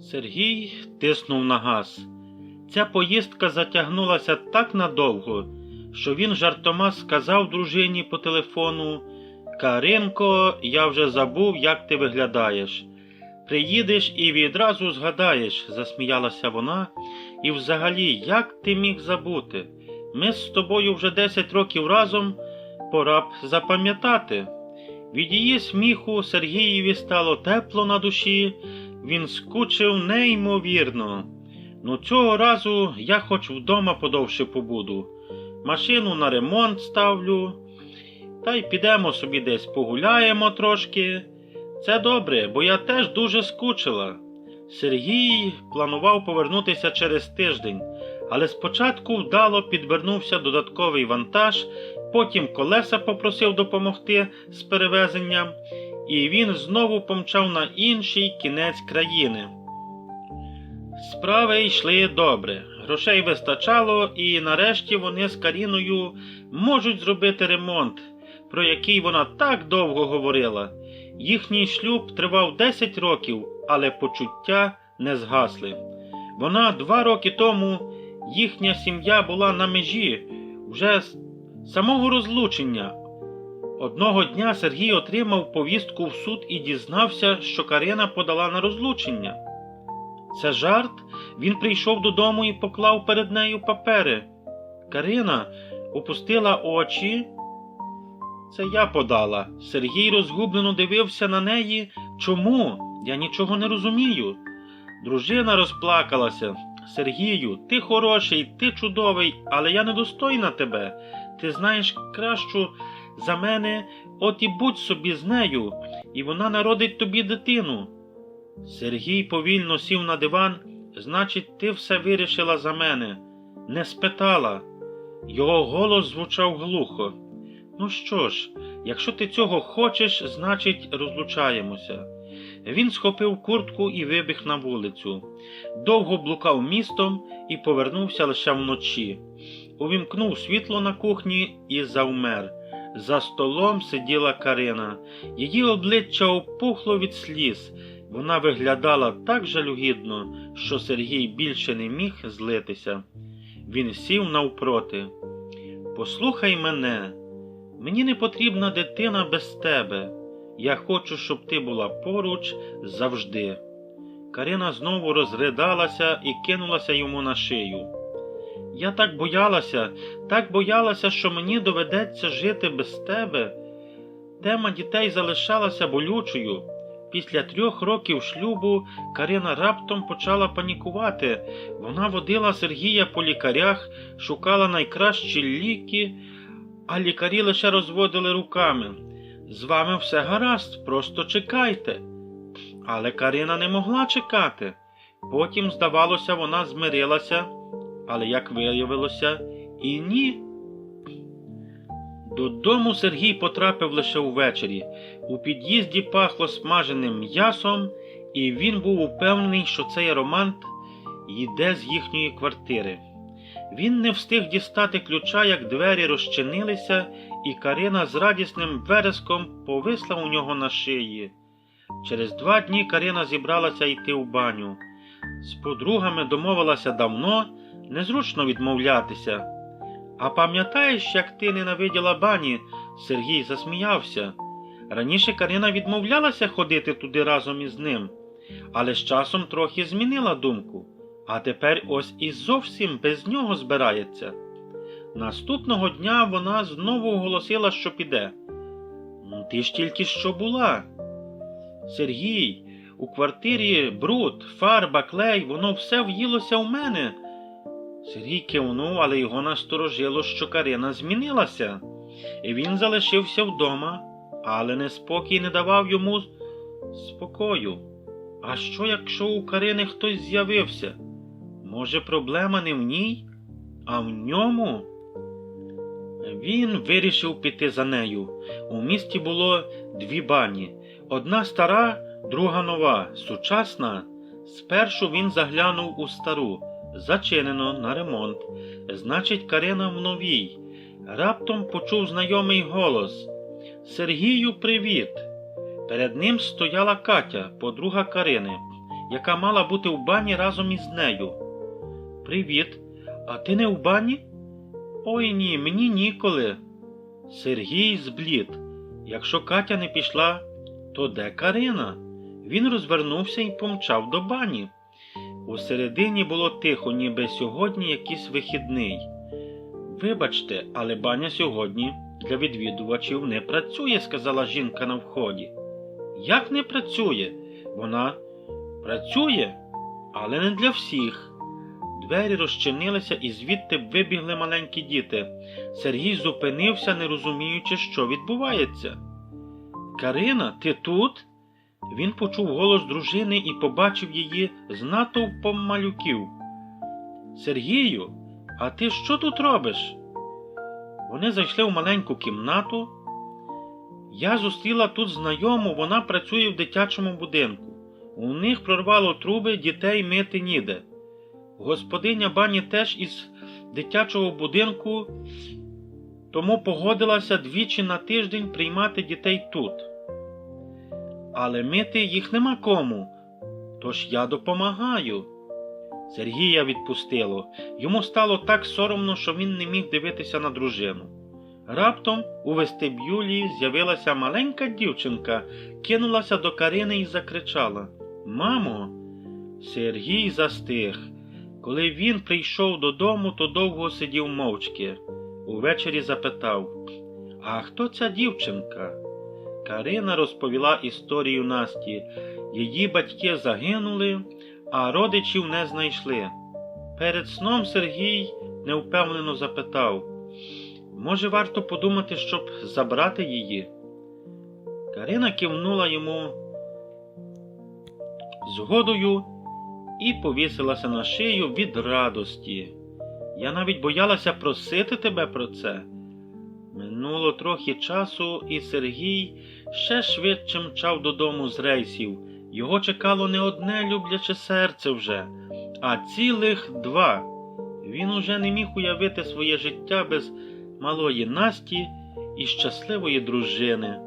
Сергій тиснув на газ. Ця поїздка затягнулася так надовго, що він жартома сказав дружині по телефону Каринко, я вже забув, як ти виглядаєш. Приїдеш і відразу згадаєш, засміялася вона. І взагалі, як ти міг забути? Ми з тобою вже 10 років разом, пора б запам'ятати. Від її сміху Сергієві стало тепло на душі, він скучив неймовірно. Ну цього разу я хоч вдома подовше побуду. Машину на ремонт ставлю, та й підемо собі десь погуляємо трошки. Це добре, бо я теж дуже скучила. Сергій планував повернутися через тиждень, але спочатку вдало підвернувся додатковий вантаж, потім колеса попросив допомогти з перевезенням, і він знову помчав на інший кінець країни. Справи йшли добре, грошей вистачало, і нарешті вони з Каріною можуть зробити ремонт, про який вона так довго говорила. Їхній шлюб тривав 10 років, але почуття не згасли. Вона два роки тому, їхня сім'я була на межі вже з самого розлучення. Одного дня Сергій отримав повістку в суд і дізнався, що Карина подала на розлучення. Це жарт? Він прийшов додому і поклав перед нею папери. Карина опустила очі. Це я подала. Сергій розгублено дивився на неї. Чому? Я нічого не розумію. Дружина розплакалася. Сергію, ти хороший, ти чудовий, але я недостойна тебе. Ти знаєш кращу за мене, от і будь собі з нею, і вона народить тобі дитину. Сергій повільно сів на диван. Значить, ти все вирішила за мене, не спитала. Його голос звучав глухо. Ну що ж, якщо ти цього хочеш, значить розлучаємося. Він схопив куртку і вибіг на вулицю. Довго блукав містом і повернувся лише вночі. Увімкнув світло на кухні і завмер. За столом сиділа Карина. Її обличчя опухло від сліз. Вона виглядала так жалюгідно, що Сергій більше не міг злитися. Він сів навпроти. Послухай мене, мені не потрібна дитина без тебе. Я хочу, щоб ти була поруч завжди. Карина знову розридалася і кинулася йому на шию. Я так боялася, так боялася, що мені доведеться жити без тебе. Тема дітей залишалася болючою. Після трьох років шлюбу Карина раптом почала панікувати. Вона водила Сергія по лікарях, шукала найкращі ліки, а лікарі лише розводили руками. З вами все гаразд, просто чекайте. Але Карина не могла чекати. Потім, здавалося, вона змирилася, але, як виявилося, і ні. Додому Сергій потрапив лише увечері. У під'їзді пахло смаженим м'ясом, і він був упевнений, що цей романт йде з їхньої квартири. Він не встиг дістати ключа, як двері розчинилися, і Карина з радісним вереском повисла у нього на шиї. Через два дні Карина зібралася йти в баню. З подругами домовилася давно, незручно відмовлятися. А пам'ятаєш, як ти ненавиділа бані? Сергій засміявся. Раніше Карина відмовлялася ходити туди разом із ним, але з часом трохи змінила думку, а тепер ось і зовсім без нього збирається. Наступного дня вона знову оголосила, що піде. «Ну, Ти ж тільки що була. Сергій, у квартирі бруд, фарба, клей, воно все в'їлося в мене. Сергій кивнув, але його насторожило, що Карина змінилася, і він залишився вдома, але неспокій не давав йому спокою. А що, якщо у Карини хтось з'явився? Може, проблема не в ній, а в ньому? Він вирішив піти за нею. У місті було дві бані. Одна стара, друга нова, сучасна. Спершу він заглянув у стару. Зачинено на ремонт. Значить, Карина в новій. Раптом почув знайомий голос Сергію, привіт. Перед ним стояла Катя, подруга Карини. яка мала бути в бані разом із нею. Привіт, а ти не в бані? Ой ні, мені ніколи. Сергій зблід. Якщо Катя не пішла, то де Карина? Він розвернувся і помчав до бані. Усередині було тихо, ніби сьогодні якийсь вихідний. Вибачте, але баня сьогодні для відвідувачів не працює, сказала жінка на вході. Як не працює? Вона працює, але не для всіх. Двері розчинилися і звідти вибігли маленькі діти. Сергій зупинився, не розуміючи, що відбувається. Карина, ти тут? Він почув голос дружини і побачив її з натовпом малюків. Сергію, а ти що тут робиш? Вони зайшли в маленьку кімнату. Я зустріла тут знайому, вона працює в дитячому будинку. У них прорвало труби, дітей мити ніде. Господиня бані теж із дитячого будинку, тому погодилася двічі на тиждень приймати дітей тут. Але мити їх нема кому, тож я допомагаю. Сергія відпустило. Йому стало так соромно, що він не міг дивитися на дружину. Раптом у вестибюлі з'явилася маленька дівчинка, кинулася до Карини і закричала Мамо, Сергій застиг. Коли він прийшов додому, то довго сидів мовчки. Увечері запитав А хто ця дівчинка? Карина розповіла історію Насті. Її батьки загинули, а родичів не знайшли. Перед сном Сергій невпевнено запитав Може, варто подумати, щоб забрати її? Карина кивнула йому згодою і повісилася на шию від радості. Я навіть боялася просити тебе про це. Минуло трохи часу, і Сергій ще швидше мчав додому з рейсів. Його чекало не одне любляче серце вже, а цілих два. Він уже не міг уявити своє життя без малої Насті і щасливої дружини.